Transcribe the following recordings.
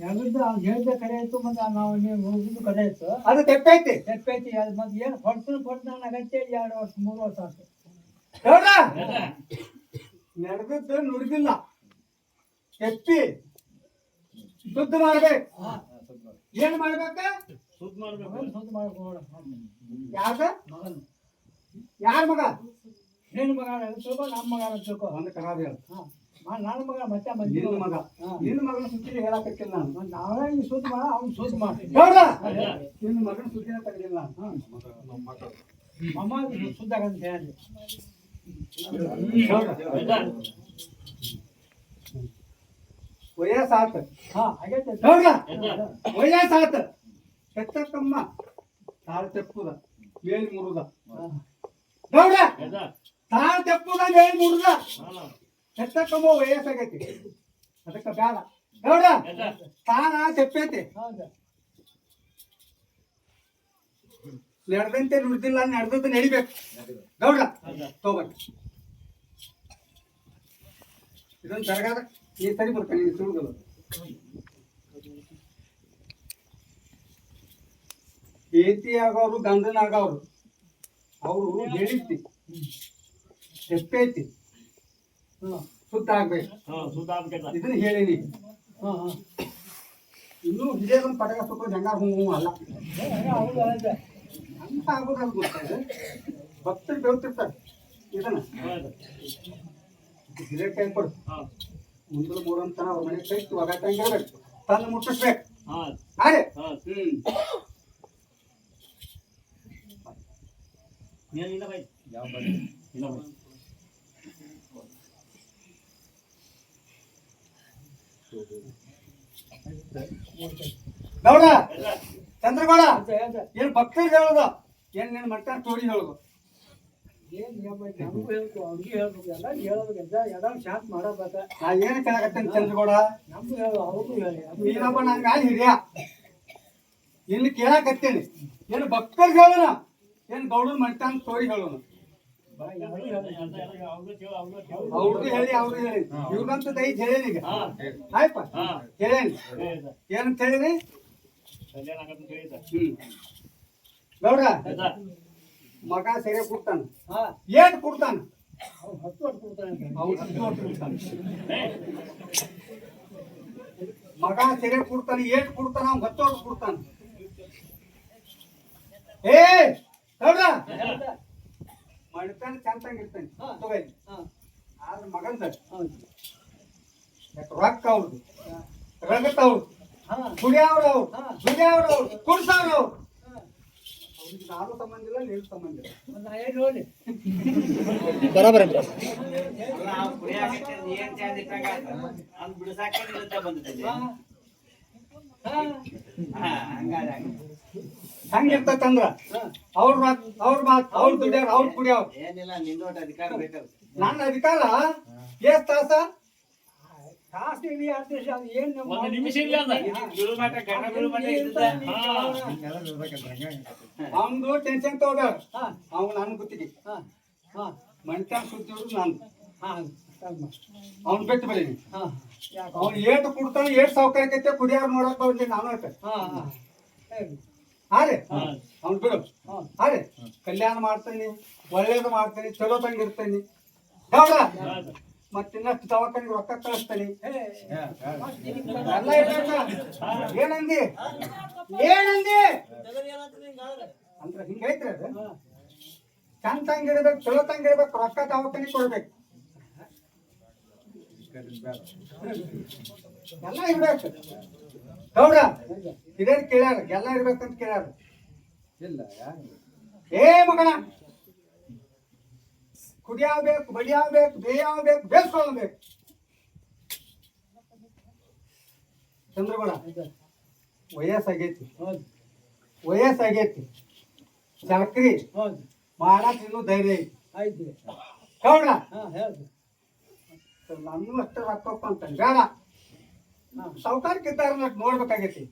ನೆಗದ್ದು ಅವ್ನು ಹೇಳ್ದೆ ಕರೆ ಆಯ್ತು ಮತ್ತೆ ನಾವು ನೀವು ಹೋಗಿದ್ದು ಕರೆ ಆಯ್ತು. ಅದು ತೆಪ್ಪೈತಿ. ತೆಪ್ಪೈತಿ ಅದು ಮತ್ತೆ ಏನು ಹೊಡ್ತು ಕೊಟ್ಟು ನಾನು ಅಗತ್ಯ ಎರಡು ವರ್ಷ ಮೂರು ವರ್ಷ ಆಯ್ತು. ನೋಡ ನಡೆದದ್ದು ನುಡಿದಿಲ್ಲ. ಎತ್ತಿ ಶುದ್ಧ ಮಾಡ್ಬೇಕು. ಏನ್ ಮಾಡ್ಬೇಕ? ಸ್ವಂತ ಮಾಡ್ಕೊ ನೋಡು. ಯಾಕ ಯಾರ ಮಗ? ನಿನ್ನ ಮಗ ತಿಳ್ಕೊ ನಮ್ಮ ಮಗ ತಿಳ್ಕೊ. ಒಂದು ಕರಾದ ಹೇಳು. ಹಾ. ನನ್ನ ಮಗ ಮತ್ತೆ ಮಂದಿ ನಿನ್ನ ಮಗ. ಹಾ. ನಿನ್ನ ಮಗನ ಸುದ್ದಿ ಹೇಳಕತ್ತಿಲ್ಲ ನಾನು. ಮತ್ತೆ ನಾವೇ ಈ ಸುದ್ದಿ ಮಾಡ ಅವ್ನು ಸುದ್ದಿ ಮಾಡಿ ನೋಡ ನಿನ್ನ ಮಗನ ಸುದ್ದಿನ ತೆಗೆದಿಲ್ಲ. ಮಮ್ಮ ಸುದ್ದಾಗಂತ ಹೇಳಿ ನೋಡ ವಯಸ್ಸಾತ. ಹಾ ಆಗೈತೆ. ವಯಸ್ಸಾತ. ಕೆತ್ತಕ್ಕಮ್ಮ ತಾಳು ತೆಪ್ಪುದ ಮೇಲ್ ಮುರುದ. ನೋಡ ತಾಳು ತೆಪ್ಪುದ ಮೇಲ್ ಮುರುದ. ಕೆತ್ತಕ್ಕಮ್ಮ ವಯಸ್ಸಾಗೈತಿ. ಅದಕ್ಕ ಬೇಡ ನೋಡ ತಾನ ತೆಪ್ಪೈತಿ. ನಡೆದಂತೆ ನುಡ್ದಿಲ್ಲ ನಡೆದಂತೆ ನಡಿಬೇಕು. ಗೌಡ ತಗೋಬನ್ನಿ ಇದೊಂದು ತರಗಾದ. ನೀ ಸರಿ ಬರ್ತಾನೆ ನೀನು ಸುಳ್ಗಳು ಏತಿ ಆಗೋರು ಗಂಧನ ಆಗೋರು ಅವರು ಹೇಳಿತಿ ತೆಪ್ಪೈತಿ. ಹ್ಮ್ ಶುದ್ಧ ಆಗ್ಬೇಕು ಇದನ್ನ ಹೇಳಿನಿ. ಇನ್ನೂ ಇದೇ ಒಂದು ಪಟಕ ಸುತ್ತ ಜಂಗಾರ ಹೂ ಹ್ಞೂ ಅಲ್ಲ. ಅಂತ ಆಗೋದು ಗೊತ್ತಾಯ್ತು ಭಕ್ತರು ಬೆಳ್ತಿರ್ತಾರೆ ಇದನ್ನ. ಹಿರೇ ಕೈ ಕೊಡು. ಮುಂದಿನ ಮೂರಂತ ಅವ್ರ ಮನೆ ಕೈ ಇರ್ಬೇಕು. ತಂದು ಮುಟ್ಟಿಸ್ಬೇಕು. ಅರೆ ಹ್ಮ್. ಗೌಡ ಚಂದ್ರಗೌಡ ಏನ್ ಭಕ್ತರ್ ಹೇಳೋದು? ಏನ್ ನಿನ್ ಮಟ್ಟ ತೋರಿ ಹೇಳೋದು? ಏನ್ ನಿಯಮ ಐತೆ? ನಮಗೂ ಹೇಳ್ಬೇಕು ಅವ್ರಿಗೂ ಹೇಳ್ಬೇಕು ಎಲ್ಲ ಹೇಳ್ಬೇಕು ಎಲ್ಲ ಎಲ್ಲ ಶಾಂತ ಮಾಡಬೇಕ. ನಾ ಏನ್ ಕೇಳಕತ್ತೇನೆ ಚಂದ್ರಗೌಡ? ನಮಗೂ ಹೇಳು ಅವ್ರಿಗೂ ಹೇಳಿ ನೀನಪ್ಪ ನಂಗ ಹಿರಿಯ ಕೇಳಕತ್ತೇನೆ. ಏನು ಭಕ್ತರ್ ಹೇಳೋಣ ಏನ್ ಗೌಡನ ಮಟ್ಟ ಅಂತ ತೋರಿ ಹೇಳೋಣ ಅವ್ರದ್ದು ಹೇಳಿ ಅವ್ರದ್ದು ಹೇಳಿ. ಇವ್ರಂತ ದೈ ಹೇಳೇನಿ ಈಗ ಆಯ್ಪ ಹೇಳೇನಿ. ಏನಂತ ಹೇಳಿರಿ? ಮಗ ಸೇರೆ ಕೊಡ್ತಾನ ಏನ್ ಏಟ್ ಕೊಡ್ತಾನ? ಅವ್ನು ಹತ್ತು ವರ್ಷ ಕೊಡ್ತಾನೆ ಅಂತ. ಹತ್ತು ವರ್ಷ ಕೊಡ್ತಾನ. ಮಗ ಸೆರೆ ಕೊಡ್ತಾನ ಏಟ್ ಕೊಡ್ತಾನ? ಅವ್ನು ಹತ್ತು ವರ್ಷ ಕೊಡ್ತಾನ. ಏ ಗೌಡ ಚಂದಂಗಿರ್ತಾನೆ ಹಾ. ತಗೋಯ್ಲಿ ಹಾ. ಆದ್ರೆ ಮಗಂದ ಹೌದು. ರೊಕ್ಕ ಅವ್ರದ್ದು ರಗತ್ ಅವ್ರದ್ದು ಹಾ. ಕುಡಿಯವ್ರ ಅವ್ರು ಹಾ. ದುಡಿಯವ್ರ ಅವ್ರು ಕುಡ್ಸವ್ರ ಅವ್ರು ಹಾ. ಅವ್ರಿಗೆ ನಾನು ಸಂಬಂಧ ಇಲ್ಲ ನೀನು ಸಂಬಂಧ ಇಲ್ಲ. ಒಂದ್ ನಾ ಏನ್ ನೋಡಿ ಹಾ. ಹಾ ಹಂಗಿರ್ತಂದ್ರ ಅವ್ರ ಮಾತ್ ಅವ್ರ ಮಾತ್ ಅವ್ರ ದುಡಿಯವ್ರ ಅವ್ರ ಕುಡಿಯವ್ರ ಏನಿಲ್ಲ ನಿಂದೋಟ ಅಧಿಕಾರ ಬೇಕಲ್ಲ ನನ್ನ ಅಧಿಕಾರ? ಎಷ್ಟ್ ತಾಸ? ಕಾಸು ಇಳಿ ಆದೇಶ ಅದು ಏನ್ ನಮ್ಮ ಒಂದು ನಿಮಿಷ ಇಲ್ಲ ಅದ. ಬೀಳು ಬೀಳು ಅವ್ನ್ದು ಟೆನ್ಷನ್ ತಗೋಬೇಡ. ಹಾ. ಅವ್ನು ನನ್ ಗೊತ್ತಿಗೆ. ಹಾ. ಹಾ. ಮಣಿತಾನ ಸುದ್ದಿ ಹುಡುಗ ನಾನು ಅವ್ನು. ಅವ್ನ್ ಬಿಟ್ಟು ಬರೀನಿ. ಹಾ. ಯಾಕೆ ಅವ್ನು ಏಟ್ ಕುಡ್ತಾನೆ ಏಟ್ ಸೌಕರ್ಯಕ್ಕೆ ಕುಡಿಯೋರು ನೋಡಕ್ ಬಂದಿ ನಾನು. ಹಾರೆ. ಅವ್ನು ಬಿಡು. ಹಾರೆ? ಕಲ್ಯಾಣ ಮಾಡ್ತೇನೆ ಒಳ್ಳೇದು ಮಾಡ್ತೇನೆ ಚಲೋ ತಂಗಿರ್ತೇನೆ. ಹೌದ? ಮತ್ತಿನ್ನಷ್ಟು ದವಾಖಾನಿಗೆ ರೊಕ್ಕ ಕಳಿಸ್ತೇನೆ? ಏನಂದಿ? ಏನಂದಿ? ಅಂದ್ರೆ ಹಿಂಗೈತ್ರಿ ಅದು? ಚಂದ ತಂಗಿಡ್ಬೇಕು ಚಲೋ ತಂಗಿಡ್ಬೇಕು ರೊಕ್ಕ ದವಾಖಾನಿ ಕೊಡ್ಬೇಕು. ಎಲ್ಲ ಇರ್ಬೇಕು. ಗೌಡ ಹಿರಿಯರು ಕೇಳ್ಯಾರ ಎಲ್ಲ ಇರ್ಬೇಕಂತ ಕೇಳ್ಯಾರ. ಇಲ್ಲ ಏ ಮಗನ! ಕುಡಿಯಾವ್ಬೇಕು ಬಡಿಯಾವ್ಬೇಕು ಬೇಯಾವ್ಬೇಕು ಬೇಸ್ಕೊಳ್ಬೇಕು ಚಂದ್ರಗೌಡ ಇದು. ವಯಸ್ಸಾಗೈತಿ. ಹೌದು. ವಯಸ್ಸಾಗೈತಿ. ಚಕ್ರಿ ಹೌದು. ಮಾಡಕ್ ಇನ್ನೂ ಧೈರ್ಯ ಐತಿ. ಐತಿ ಗೌಡ! ನನ್ನೂ ಅಷ್ಟೇ ಅಂತ ಬೇಡ. ಸೌಕರ್ಯಕ್ಕಿದ್ದಾರ ನೋಡ್ಬೇಕಾಗೈತಿ.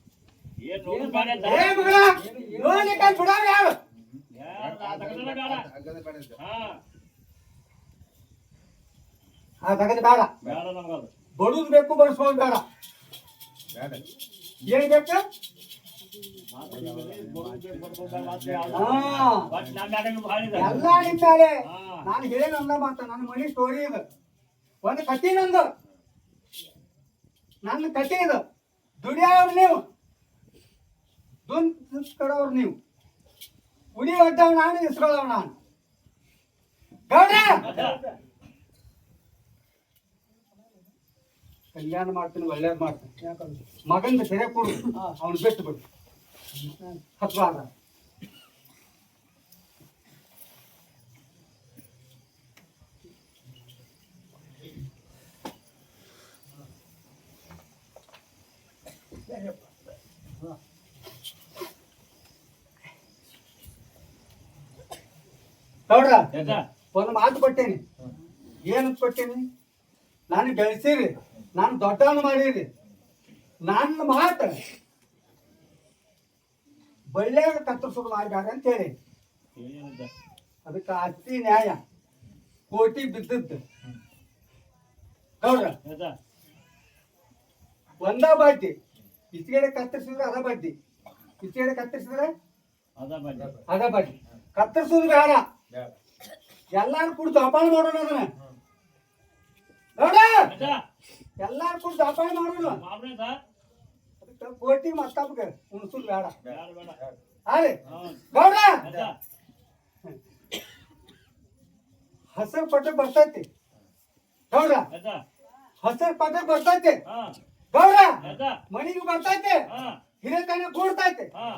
ಆ ತಗದ್ ಬೇಡ. ಬಡುದ್ ಬೇಕು ಬಡಸ್ಕೊಂಡ್ ಬೇಡ. ಏನ್ ಬೇಕು. ಎಲ್ಲ ನಿಂತಾರೆ. ನಾನು ಹೇಳೇನ ಅಂದ ಮಾತ ನನ್ನ ಮನಿ ಸ್ಟೋರಿ ಇದು. ಒಂದು ಕತೆ ನಂದು. ನನ್ನ ಕತೆ ಇದು. ದುಡಿಯೋರು ನೀವು. ದುನ್ ಕಡೋರು ನೀವು. ಉಡಿ ಒಡ್ಡವ್ ನಾನು ಇಸ್ಕೊಳ್ಳೋವ್ ನಾನು. ಗೌಡ್ರ! ಕಲ್ಯಾಣ ಮಾಡ್ತೀನಿ, ಒಳ್ಳೇದು ಮಾಡ್ತೀನಿ. ಮಗಂದು ಸೆರೆ ಕೊಡು. ಅವ್ನು ಬಿಟ್ಟು ಬಿಡು. ಹತ್ವಾದ. ನೋಡ್ರ? ಒಂದು ಮಾತು ಕೊಟ್ಟೇನಿ. ಏನು ಕೊಟ್ಟೇನಿ? ನಾನು ಬೆಳೆಸಿರಿ ನಾನು ದೊಡ್ಡವನು ಮಾಡಿರಿ. ನನ್ನ ಮಾತು ಬಳ್ಳಿಯಾಗ ಕತ್ತರಿಸೋದು ಮಾಡ್ಬೇಡ ಅಂತ ಹೇಳಿ? ಅದಕ್ಕೆ ಆಸ್ತಿ ನ್ಯಾಯ. ಕೋಟಿ ಬಿದ್ದದ್ದು. ನೋಡ್ರ? ಒಂದ ಬಡ್ಡಿ. ಇಚ್ಚಿಗಡೆ ಕತ್ತರಿಸಿದ್ರೆ ಅದ ಬಡ್ಡಿ. ಇಚ್ಚಿಗಡೆ ಕತ್ತರಿಸಿದ್ರೆ? ಅದ. ಅದ ಕತ್ತರಿಸೋದು ಬೇಡ. ಎಲ್ಲಾರು ಕೂಡ ಜೋಪಾನ ಮಾಡೋಣ ಅದನ್ನ. ನೋಡ! ಎಲ್ಲಾರು ಕೂಡ ಜೋಪಾನ ಮಾಡೋಣ. ಕೋಟಿ ಮತ್ತೆ ಉಣ್ಸುದು ಬೇಡ. ಅರೆ. ಗೌಡ! ಹಸರ್ ಪಟ್ಟ ಬರ್ತೈತಿ. ಗೌಡ! ಹಸರ್ ಪಟ್ಟ ಬರ್ತೈತಿ. ಗೌಡ! ಮನಿಗೂ ಮನಿಗೆ ಬರ್ತೈತಿ. ಹಾ. ಹಿರೇತನ ಕೂಡ್ತೈತಿ ಹಾ.